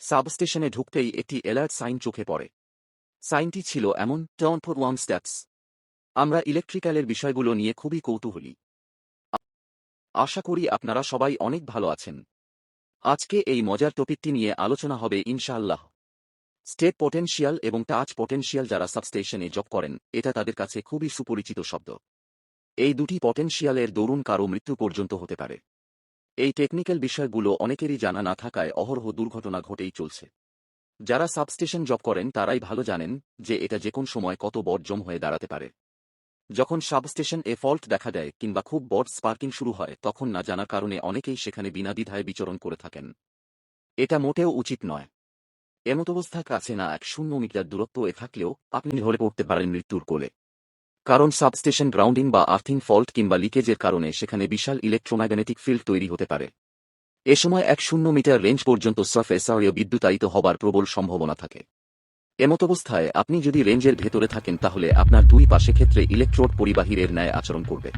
সাবস্টেশনে ঢুকতেই একটি alert sign চোখে পড়ে। সাইনটি ছিল এমন টার্ন ফর ওয়ান স্টেপস আমরা ইলেকট্রিক্যালের বিষয়গুলো নিয়ে খুবই কৌতূহলী। আশা করি আপনারা সবাই অনেক ভালো আছেন। আজকে এই মজার টপিকটি নিয়ে আলোচনা হবে ইনশাআল্লাহ। স্টেট পটেনশিয়াল এবং টাচ পটেনশিয়াল যারা সাবস্টেশনে জব করেন, এটা তাদের কাছে খুবই সুপরিচিত শব্দ। এই দুটি পটেনশিয়ালের দরুন কারও মৃত্যু পর্যন্ত হতে পারে। এই টেকনিক্যাল বিষয়গুলো অনেকেরই জানা না থাকায় অহরহ দুর্ঘটনা ঘটেই চলছে। যারা সাবস্টেশন জব করেন, তারাই ভালো জানেন যে এটা যে কোন সময় কত বড় জম হয়ে দাঁড়াতে পারে। যখন সাবস্টেশন এ ফল্ট দেখা দেয় কিংবা খুব বড় স্পার্কিং শুরু হয়, তখন না জানার কারণে অনেকেই সেখানে বিনা দ্বিধায় বিচরণ করে থাকেন। এটা মোটেও উচিত নয়। এমতাবস্থা কাছে না এক শূন্য মিটার দূরত্ব এ থাকলেও আপনি ধরে পড়তে পারেন মৃত্যুর কোলে। কারণ সাবস্টেশন গ্রাউন্ডিং বা আর্থিং ফল্ট কিংবা লিকেজের কারণে সেখানে বিশাল ইলেকট্রোম্যাগনেটিক ফিল্ড তৈরি হতে পারে। এ সময় এক শূন্য মিটার রেঞ্জ পর্যন্ত সার্ফেসারীয় বিদ্যুতায়িত হবার প্রবল সম্ভাবনা থাকে। এমতাবস্থায় আপনি যদি রেঞ্জের ভেতরে থাকেন তাহলে আপনার দুই পাশে ক্ষেত্রে ইলেকট্রোড পরিবাহীর ন্যায় আচরণ করবে।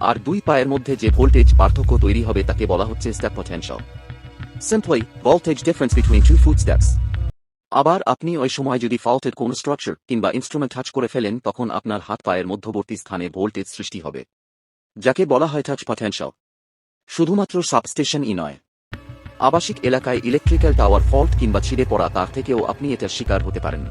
আর দুই পায়ের মধ্যে যে ভোল্টেজ পার্থক্য তৈরি হবে তাকে বলা হচ্ছে step potential. Voltage difference between two foot steps আবার আপনি ওই সময় যদি ফাউথের কোন স্ট্রাকচার কিংবা ইনস্ট্রুমেন্ট টাচ করে ফেলেন, তখন আপনার হাত পায়ের মধ্যবর্তী স্থানে ভোল্টেজ সৃষ্টি হবে, যাকে বলা হয় টাচ পটেনশিয়াল শুধুমাত্র সাবস্টেশনই নয়, আবাসিক এলাকায় ইলেকট্রিক্যাল টাওয়ার ফল্ট কিংবা ছিঁড়ে পড়া তার থেকেও আপনি এটার শিকার হতে পারেন।